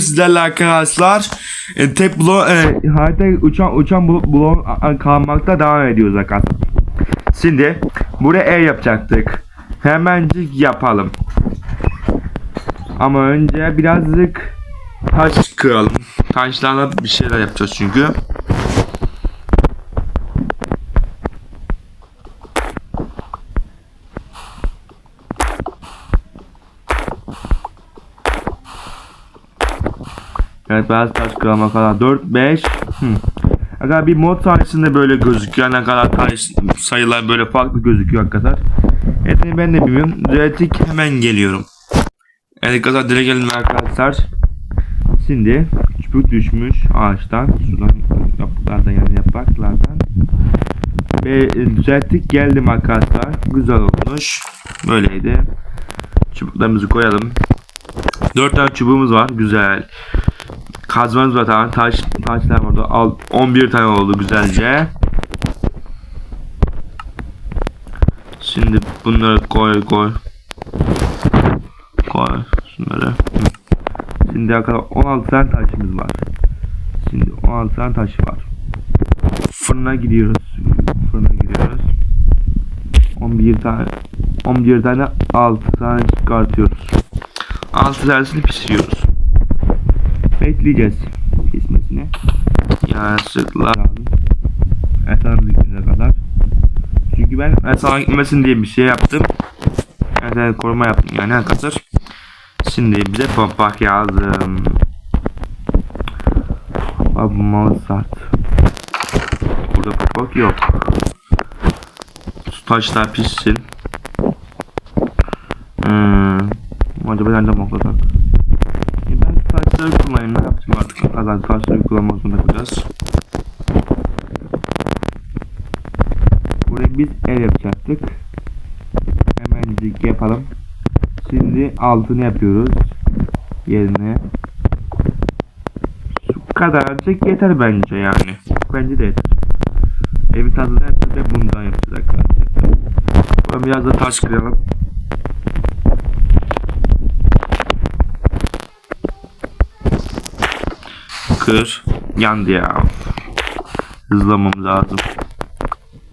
Sizlerle arkadaşlar e, tek blo e, harita uçan uçan blo bloğun a- a- kalmakta devam ediyoruz arkadaşlar. Şimdi buraya ev yapacaktık. Hemencik yapalım. Ama önce birazcık taş kıralım. Taşlarla bir şeyler yapacağız çünkü. Evet beyaz taş kırılma kadar 4 5 Aga bir mod sayesinde böyle gözüküyor. Ne kadar taş sayılar böyle farklı gözüküyor arkadaşlar. Evet ben de bilmiyorum. Düzelttik hemen geliyorum. Evet arkadaşlar direkt gelin arkadaşlar. Şimdi çubuk düşmüş ağaçtan. Şuradan yapraklardan yani yapraklardan. Ve e, düzelttik geldim arkadaşlar. Güzel olmuş. Böyleydi. Çubuklarımızı koyalım. 4 tane çubuğumuz var. Güzel. Kazmamız var tamam. Taş, taşlar var. Al, 11 tane oldu güzelce. Şimdi bunları koy koy. Koy şunları. Şimdi arkadaşlar 16 tane taşımız var. Şimdi 16 tane taş var. Fırına gidiyoruz. Fırına gidiyoruz. 11 tane 11 tane 6 tane çıkartıyoruz. 6 tanesini pişiriyoruz. Bekleyeceğiz kesmesini. Yanlışlıkla Esan gittiğine kadar. Çünkü ben Esan gitmesin diye bir şey yaptım. Esan koruma yaptım yani arkadaşlar. Şimdi bize pompak yazdım. Abi Mozart. Burada pompak yok. Şu taşlar pişsin. Hmm. Acaba nereden moklasak? E ben şu taşları kullanayım. Ne yapacağım artık? Azal taşları kullanmak zorunda kalacağız. Buraya biz ev yapacaktık. Hemencik yapalım. Şimdi altını yapıyoruz. Yerine. Şu kadarcık yeter bence yani. Bence de yeter. Evi tadını yapacağız ve bundan yapacağız arkadaşlar. Buraya biraz da taş kıralım. Kır. Yandı ya. Hızlamamız lazım.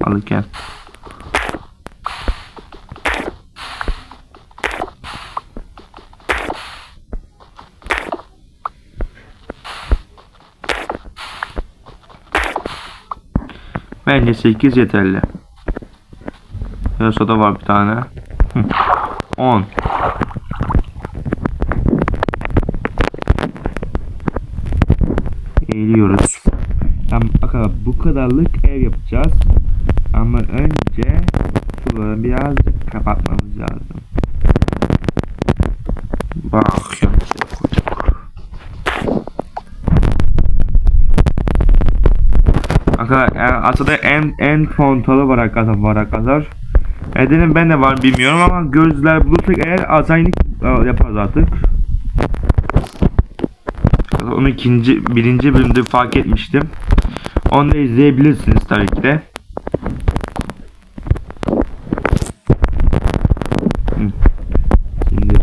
Alırken. Bence 8 yeterli. Yoksa da var bir tane. Hı. 10. Eğiliyoruz. Tamam bakalım bu kadarlık ev yapacağız. Ama önce şuraları birazcık kapatmamız lazım. Bak yanlış koyduk. Arkadaşlar yani aslında en en fontalı var arkadaşlar var arkadaşlar. Edenin ben de var bilmiyorum ama gözler bulursak eğer azaylık yaparız artık. Onu ikinci, birinci bölümde fark etmiştim. Onu da izleyebilirsiniz tabii ki de. Şimdi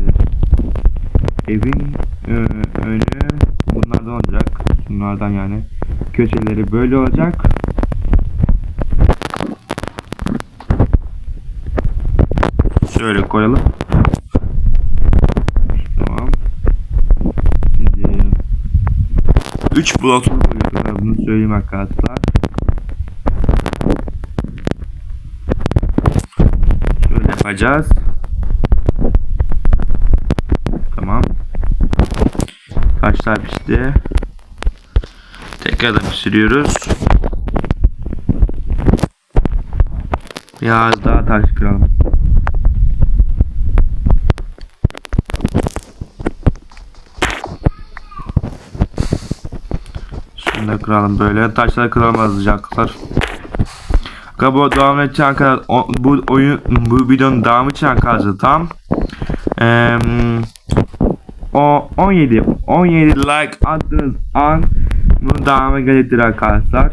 evin e, önü bunlardan olacak. Bunlardan yani. Köşeleri böyle olacak. Şöyle koyalım. Tamam. Şimdi 3 blok koyuyorum bunu söyleyeyim arkadaşlar. Şöyle yapacağız. Tamam. Taşlar pişti. Tekrar da pişiriyoruz. Biraz daha taş kıralım. Da kıralım böyle. Taşları kıralamaz hızlıcaklar. Bu devam edeceğin arkadaşlar bu oyun bu videonun devamı için arkadaşlar tam eee o 17 17 like attığınız an bunu devamı gelecektir arkadaşlar.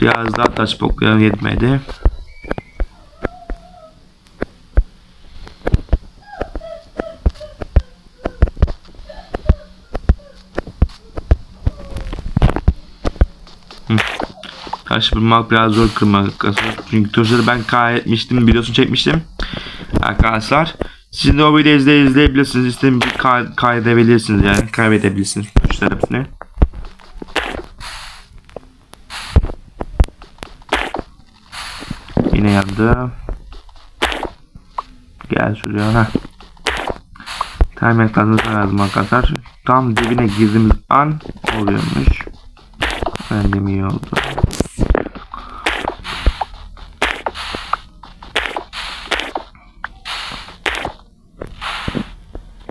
Biraz daha taş bloklarım yetmedi. Taş bulmak biraz zor kırmak. Çünkü taşları ben kaydetmiştim, videosunu çekmiştim. Arkadaşlar siz de o videoyu izle, izleyebilirsiniz. İstediğiniz bir kay kaydedebilirsiniz yani. Kaybedebilirsiniz tuşlar hepsini. Yine yandı. Gel şuraya. Heh. Timer kazanırsa lazım arkadaşlar. Tam dibine girdiğimiz an oluyormuş. Bence iyi oldu.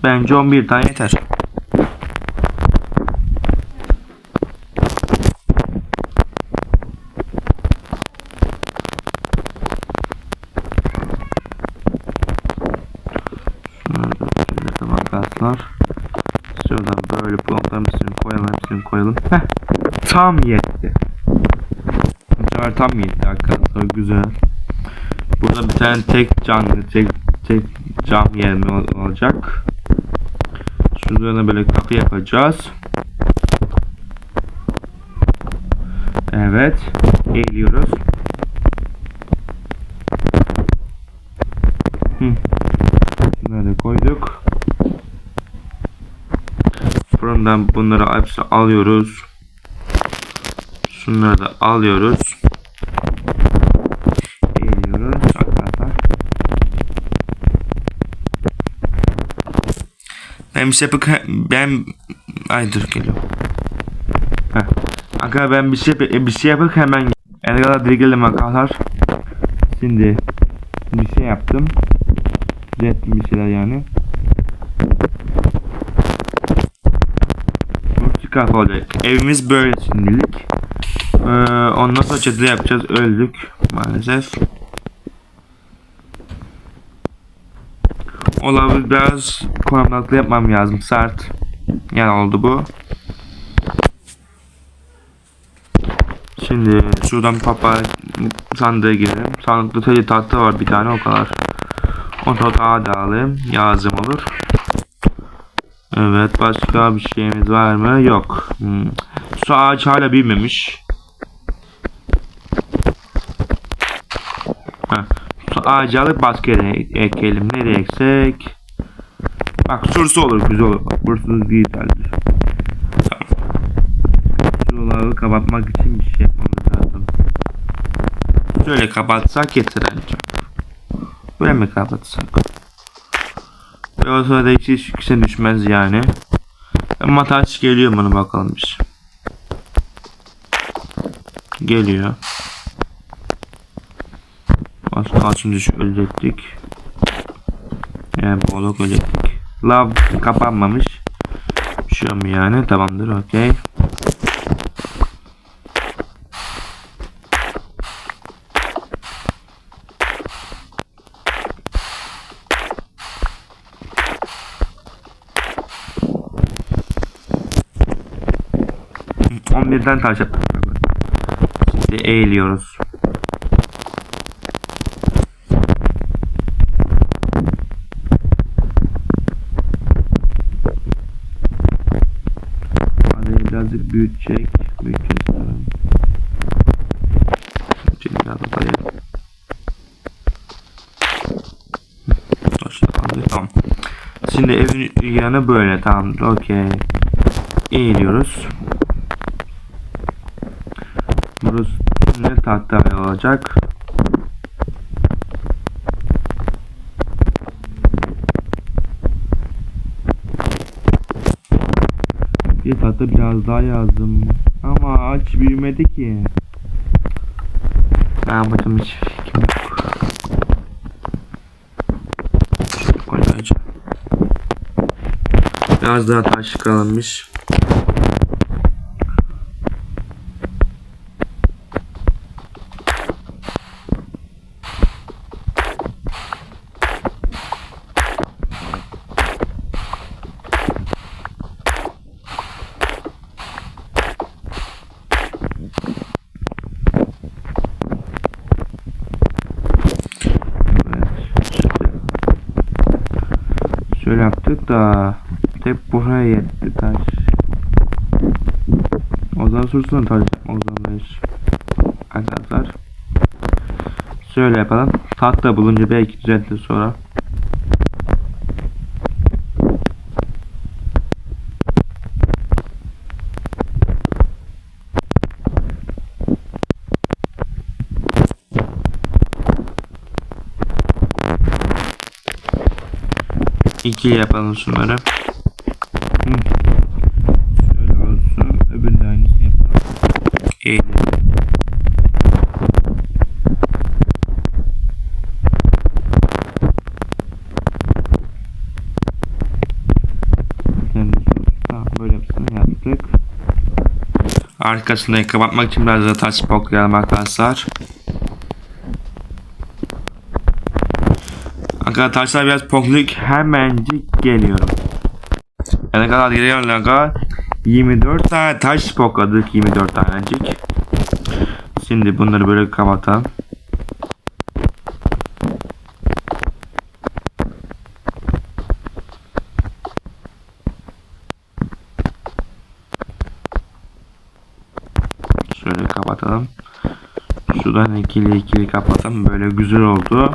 Bence 11 tane yeter. Arkadaşlar. Şuradan böyle blokların hepsini koyalım hepsini koyalım. Heh. Tam yetti. Bu sefer tam yetti arkadaşlar güzel. Burada bir tane tek canlı tek tek cam yerimi ol- olacak. Şuradan böyle kapı yapacağız. Evet. Eğiliyoruz. Hı. Bunları koyduk. Fırından bunları hepsini alıyoruz. Şunları da alıyoruz. Eğiliyoruz arkadaşlar. Şey yapıp ben ay dur geliyor. Arkadaşlar ben bir şey bir şey yapıp hemen Elgala dirgelim arkadaşlar. Şimdi bir şey yaptım. Düzelttim bir şeyler yani. Olacak. Evimiz böyle şimdilik. Ee, ondan sonra çatıda yapacağız. Öldük maalesef. Olabilir biraz konumlaklı yapmam lazım. Sert. Yani oldu bu. Şimdi şuradan papa sandığa girelim. Sandıkta sadece tahta var bir tane o kadar. O tahta da alayım. Yazım olur. Evet başka bir şeyimiz var mı? Yok. Hmm. Şu ağaç hala büyümemiş. Heh. Yere ek- ekelim. Nereye eksek? Bak şurası olur güzel olur. Bak burası güzeldir. Tamam. Şuraları kapatmak için bir şey yapmamız lazım. Şöyle kapatsak yeter ancak. Böyle mi kapatsak? Ve o sırada hiç kimse düşmez yani. Ama taş geliyor bana bakalım bir. Geliyor. Aslında açın düş ölecektik. Yani boğuluk ölecektik. Lav kapanmamış. Bir şey olmuyor yani. Tamamdır okey. Birden taş attık. Şimdi eğiliyoruz. Hadi biraz da dayayalım. Taşla kaldı. Tamam. Şimdi evin yanı böyle. Tamamdır. Okey. Eğiliyoruz. Burası ne tahta olacak. Bir tahta biraz daha yazdım. Ama ağaç büyümedi ki. Ne yapacağım hiç fikrim yok. Biraz daha taş kalmış. Yaptık da tek buraya yetti taş. O zaman sursun taş zorundayız. Arkadaşlar. Şöyle yapalım. Tahta bulunca belki düzeltir sonra. İkili yapalım şunları. Hı. Şöyle olsun. Öbüründe aynısını yapalım. Yaptık. Arkasını kapatmak için biraz da taş poklayalım arkadaşlar. Arkadaşlar biraz pokluk hemencik geliyorum. Yani kadar geliyor aga. 24 tane taş pokladık 24 tanecik. Şimdi bunları böyle kapatalım. Şöyle kapatalım. Şuradan ikili ikili kapatalım. Böyle güzel oldu.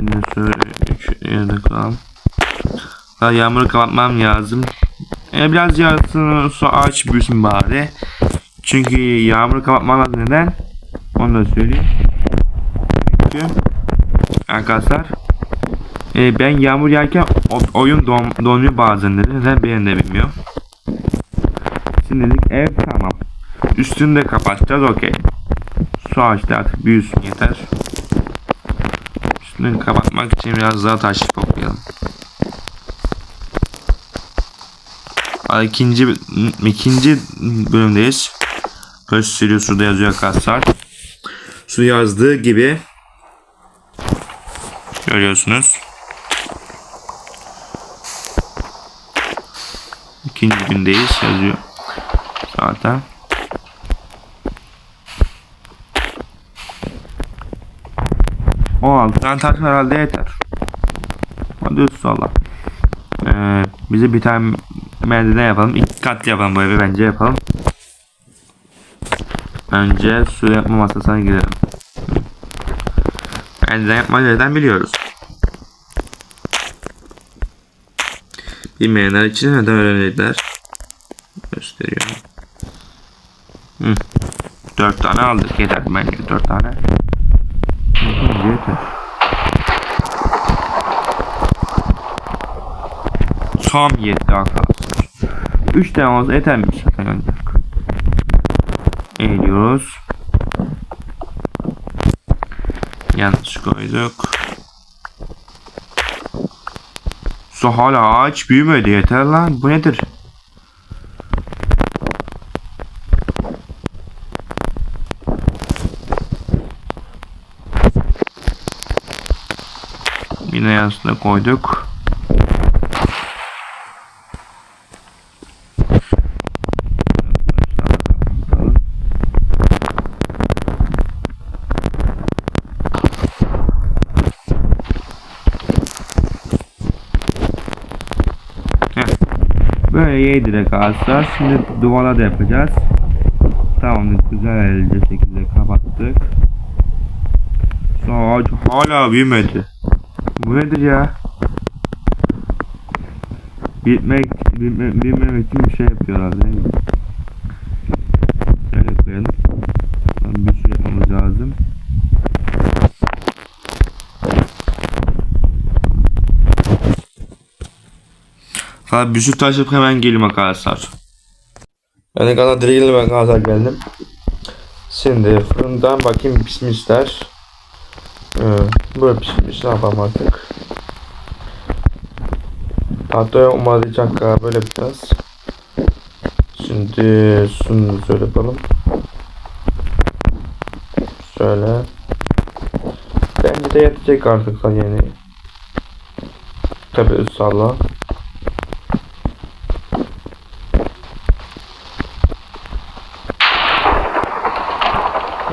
Şimdi şöyle üç yerde kalalım. Daha yağmuru kapatmam lazım. E, biraz yarısını su ağaç büyüsün bari. Çünkü yağmuru kapatmam lazım. Neden? Onu da söyleyeyim. Çünkü arkadaşlar e, ben yağmur yağarken oyun don, donuyor bazen dedi. Neden benim de bilmiyorum. Şimdilik ev tamam. Üstünü de kapatacağız okey. Su ağaçta artık büyüsün yeter. Üstünü kapatmak için biraz daha taş toplayalım. İkinci, ikinci bölümdeyiz. Gösteriyor şurada yazıyor arkadaşlar. Su yazdığı gibi görüyorsunuz. İkinci gündeyiz yazıyor. Zaten. O altından taş herhalde yeter. Hadi Allah. Ee, bize bir tane merdiven yapalım. İki kat yapalım bu evi bence yapalım. Önce su yapma masasına girelim. Merdiven yapmayı zaten biliyoruz. Bilmeyenler için neden öğrenirler. Gösteriyorum. Hı. Dört tane aldık. Yeter bence dört tane. Hı, Yeter. Tam yetti arkadaşlar. 3 tane olsa yetermiş zaten ancak. Eğiliyoruz. Yanlış koyduk. Su hala ağaç büyümedi yeter lan. Bu nedir? Yine yansına koyduk. Heh. Böyle yedirek arkadaşlar. Şimdi duvara da yapacağız. Tamamdır. Güzel bir şekilde kapattık. Şu ağaç hala büyümedi. Bu nedir ya? Bitmek, bitme, bilmemek için bir şey yapıyorlar değil mi? Şöyle koyalım. Lan Bir şey yapmamız lazım. Bir sürü taş yapıp hemen geleyim arkadaşlar. De kadar direğiyle ben kadar geldim. Şimdi fırından bakayım pişmişler. Ee, böyle pişmiş ne yapalım artık. İçin hakikaten böyle yapacağız. Şimdi şunu şöyle yapalım. Şöyle. Bence de yetecek artık yani. Tabi ısrarla.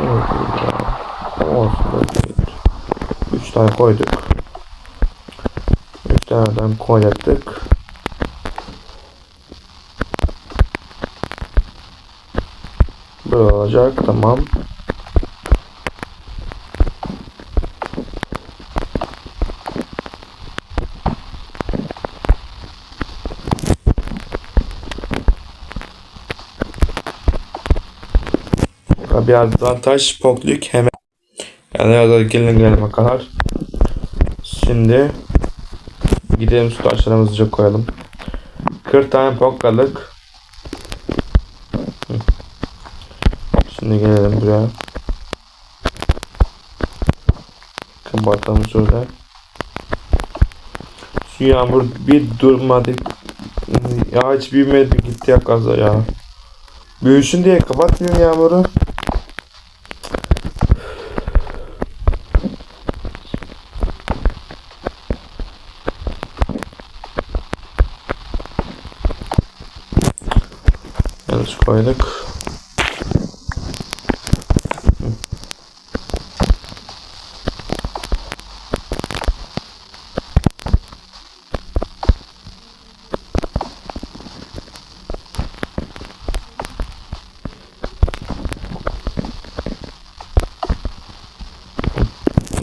ya. Olsun böyle. Üç tane koyduk. Üç taneden koyduk. Böyle olacak tamam. Birazdan taş pokluk hemen yani ya gelin gelene kadar. Şimdi gidelim su taşlarımızı koyalım. 40 tane pokladık. Hı. Şimdi gelelim buraya. Kapatalım şöyle. Şu yağmur bir durmadı. Hiç büyümedi gitti ya kaza ya. Büyüsün diye kapatmıyorum yağmuru. Yanlış koyduk.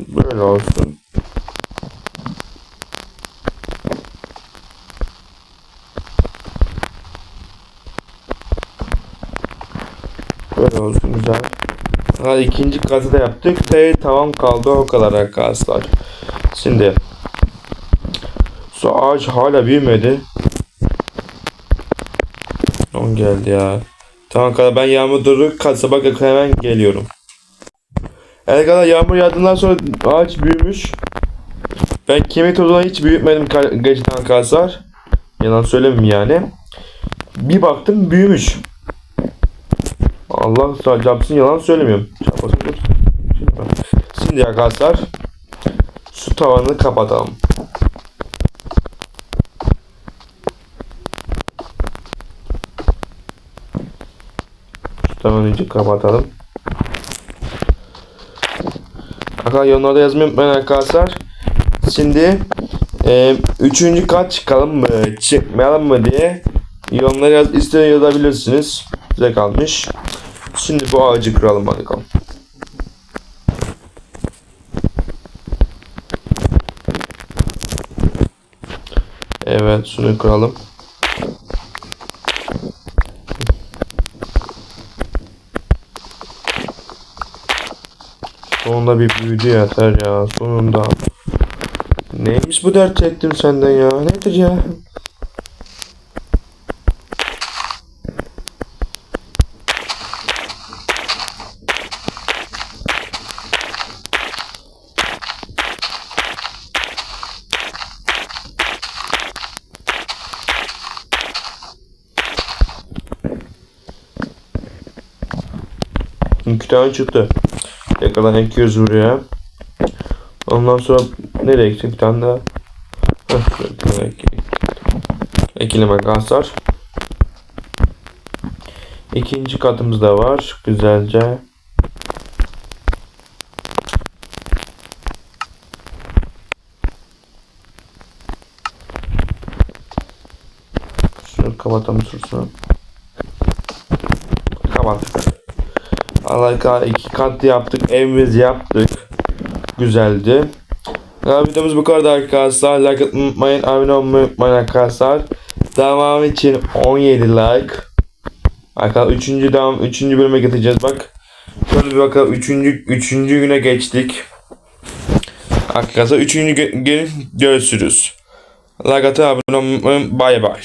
Böyle olsun. Böyle olsun güzel. Ha, ikinci katı da yaptık. Ve tamam kaldı o kadar arkadaşlar. Şimdi su ağaç hala büyümedi. On geldi ya. Tamam kadar ben yağmur durur katsa bak hemen geliyorum. Evet kadar yağmur yağdığından sonra ağaç büyümüş. Ben kemik tozunu hiç büyütmedim geçen arkadaşlar. Yalan söylemeyeyim yani. Bir baktım büyümüş. Allah sağ yalan söylemiyorum. Çarpmasın dur. Şimdi arkadaşlar su tavanını kapatalım. Su tavanı iyice kapatalım. Arkadaşlar yorumlarda yazmayı unutmayın arkadaşlar. Şimdi e, üçüncü kat çıkalım mı çıkmayalım mı diye yorumlara yaz, isteyen yazabilirsiniz. Size kalmış. Şimdi bu ağacı kıralım bakalım. Evet şunu kıralım. Sonunda bir büyüdü yeter ya sonunda. Neymiş bu dert çektim senden ya nedir ya? İki tane çıktı. Tekrardan ekiyoruz buraya. Ondan sonra nereye ekecek bir tane daha? Ekelim arkadaşlar. İkinci katımız da var. Güzelce. Şunu kapatalım şurasını. Kapattık. Alaka iki katlı yaptık. Evimizi yaptık. Güzeldi. Ya videomuz bu kadar arkadaşlar. Like atmayı unutmayın. Abone olmayı unutmayın arkadaşlar. Devam için 17 like. Arkadaşlar 3. devam 3. bölüme getireceğiz bak. Şöyle bir bakalım 3. 3. güne geçtik. Arkadaşlar 3. gün görüşürüz. Like atın abone olmayı. Bay bay.